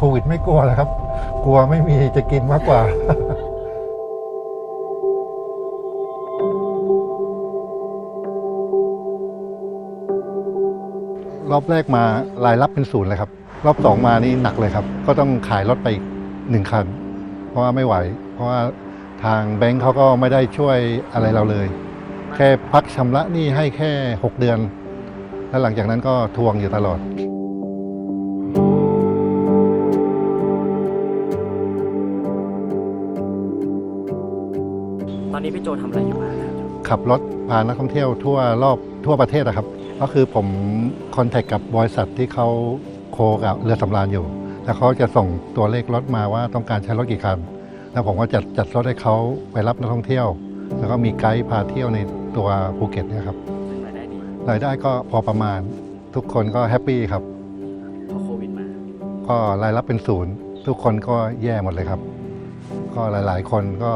ควิดไม่กลัวเลยครับ กลัวไม่มีจะกินมากกว่ารอบแรกมารายรับเป็นศูนย์เลยครับ รอบสองมานี่หนักเลยครับ ก็ต้องขายรถไปหนึ่งคัน เพราะว่าไม่ไหว เพราะว่าทางแบงค์เขาก็ไม่ได้ช่วยอะไรเราเลย แค่พักชำระหนี้ให้แค่ 6 เดือน แล้วหลังจากนั้นก็ทวงอยู่ตลอด อนนี้พี่โจทำอะไรอยู่บ้างครับขับรถพานักท่องเที่ยวทั่วรอบทั่วประเทศนะครับ ก็คือผมคอนแทคกับบริษัทที่เขาโคกับเรือสำราญอยู่ แล้วเขาจะส่งตัวเลขรถมาว่าต้องการใช้รถกี่คัน แล้วผมก็จัดจัดรถให้เขาไปรับนักท่องเที่ยว แล้วก็มีไกด์พาเที่ยวในตัวภูเก็ตเนะครับซึ่งรายได้ดีรายได้ก็พอประมาณทุกคนก็แฮปปี้ครับ พอโควิดมา ก็รายรับเป็นศูนย์ ทุกคนก็แย่หมดเลยครับ ก็หลายๆ คนก็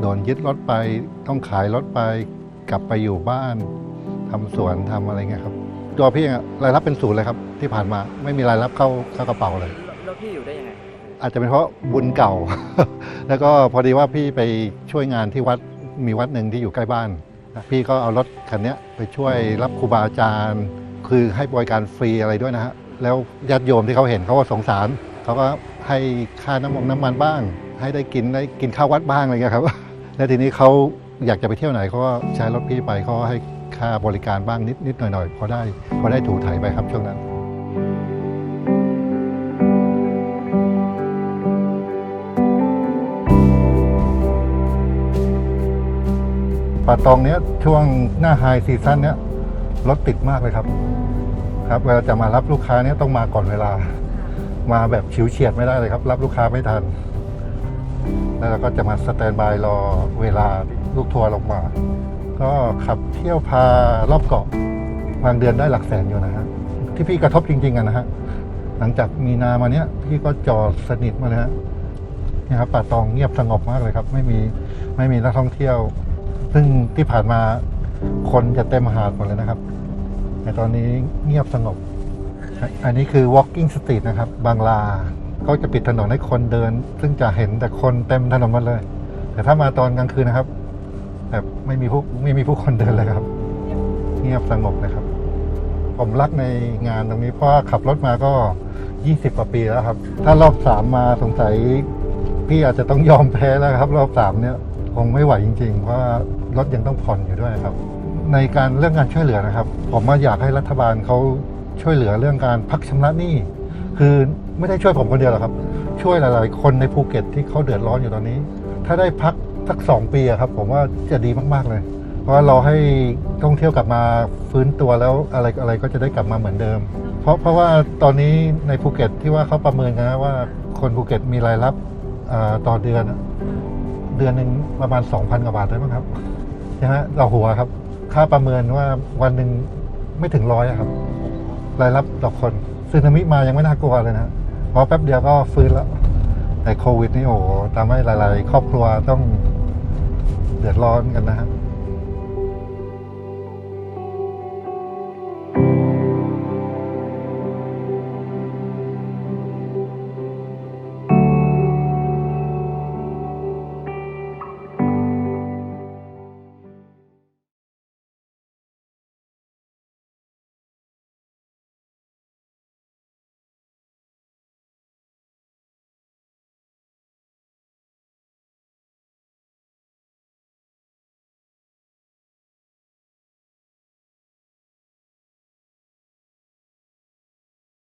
โดนยึดรถไป ต้องขายรถไป กลับไปอยู่บ้านทำสวนทำอะไรเงี้ยครับตัวพี่อะรายรับเป็นศูนย์เลยครับ ที่ผ่านมาไม่มีรายรับเข้าเข้ากระเป๋าเลย แล้วพี่อยู่ได้ยังไง อาจจะเป็นเพราะบุญเก่า แล้วก็พอดีว่าพี่ไปช่วยงานที่วัดมีวัดหนึ่งที่อยู่ใกล้บ้านนะพี่ก็เอารถคันเนี้ยไปช่วยรับครูบาอาจารย์ คือให้บริการฟรีอะไรด้วยนะฮะแล้วญาติโยมที่เขาเห็นเขาก็สงสาร เขาก็ให้ค่าน้ำมันน้ำมันบ้าง ให้ได้กินได้กินข้าววัดบ้างอะไรเงี้ยครับ แล้วทีนี้เขาอยากจะไปเที่ยวไหนเขาก็ใช้รถพี่ไปเขาก็ให้ค่าบริการบ้างนิดนิดหน่อยหน่อยพอได้พอได้ถูถ่ายไปครับช่วงนั้น ป่าตองเนี้ยช่วงหน้าไฮซีซั่นเนี้ยรถติดมากเลยครับ ครับเวลาจะมารับลูกค้าเนี้ยต้องมาก่อนเวลา มาแบบฉิวเฉียดไม่ได้เลยครับ รับลูกค้าไม่ทัน แล้วเราก็จะมาสแตนบายรอเวลาลูกทัวร์ลงมา ก็ขับเที่ยวพารอบเกาะบางเดือนได้หลักแสนอยู่นะฮะที่พี่กระทบจริงๆอะนะฮะหลังจากมีนามาเนี้ยพี่ก็จอดสนิทมาเลยฮะนี่ครับป่าตองเงียบสงบมากเลยครับ ไม่มีไม่มีนักท่องเที่ยว ซึ่งที่ผ่านมาคนจะเต็มหาดหมดเลยนะครับ แต่ตอนนี้เงียบสงบ อันนี้คือ walking street นะครับ บางลาเขาจะปิดถนนให้คนเดิน ซึ่งจะเห็นแต่คนเต็มถนนหมดเลย แต่ถ้ามาตอนกลางคืนนะครับแบบไม่มีผู้ไม่มีผู้คนเดินเลยครับ เงียบสงบเลยครับ ผมรักในงานตรงนี้เพราะขับรถมาก็20กว่าปีแล้วครับ ถ้ารอบสามมาสงสัยพี่อาจจะต้องยอมแพ้แล้วครับ รอบสามเนี่ยคงไม่ไหวจริงๆ เพราะรถยังต้องผ่อนอยู่ด้วยครับ ในการเรื่องการช่วยเหลือนะครับ ผมว่าอยากให้รัฐบาลเขา ช่วยเหลือเรื่องการพักชำระหนี้คือไม่ได้ช่วยผมคนเดียวหรอกครับ ช่วยหลาย ๆ คนในภูเก็ตที่เขาเดือดร้อนอยู่ตอนนี้ ถ้าได้พักสักสองปีครับ ผมว่าจะดีมากๆเลย เพราะเราให้ท่องเที่ยวกลับมาฟื้นตัวแล้วอะไรอะไรก็จะได้กลับมาเหมือนเดิม เพราะเพราะว่าตอนนี้ในภูเก็ตที่ว่าเขาประเมินนะว่าคนภูเก็ตมีรายรับต่อเดือน เดือนหนึ่งประมาณ 2,000 กว่าบาทได้มั้งครับใช่ไหมต่อหัวครับ ค่าประเมินว่าวันหนึ่งไม่ถึงร้อยครับ รายรับต่อคนซึนามิมายังไม่น่ากลัวเลยนะเพราะแป๊บเดียวก็ฟื้นแล้ว แต่โควิดนี่โอ้ทำให้หลาย ๆ ครอบครัวต้องเดือดร้อนกันนะครับ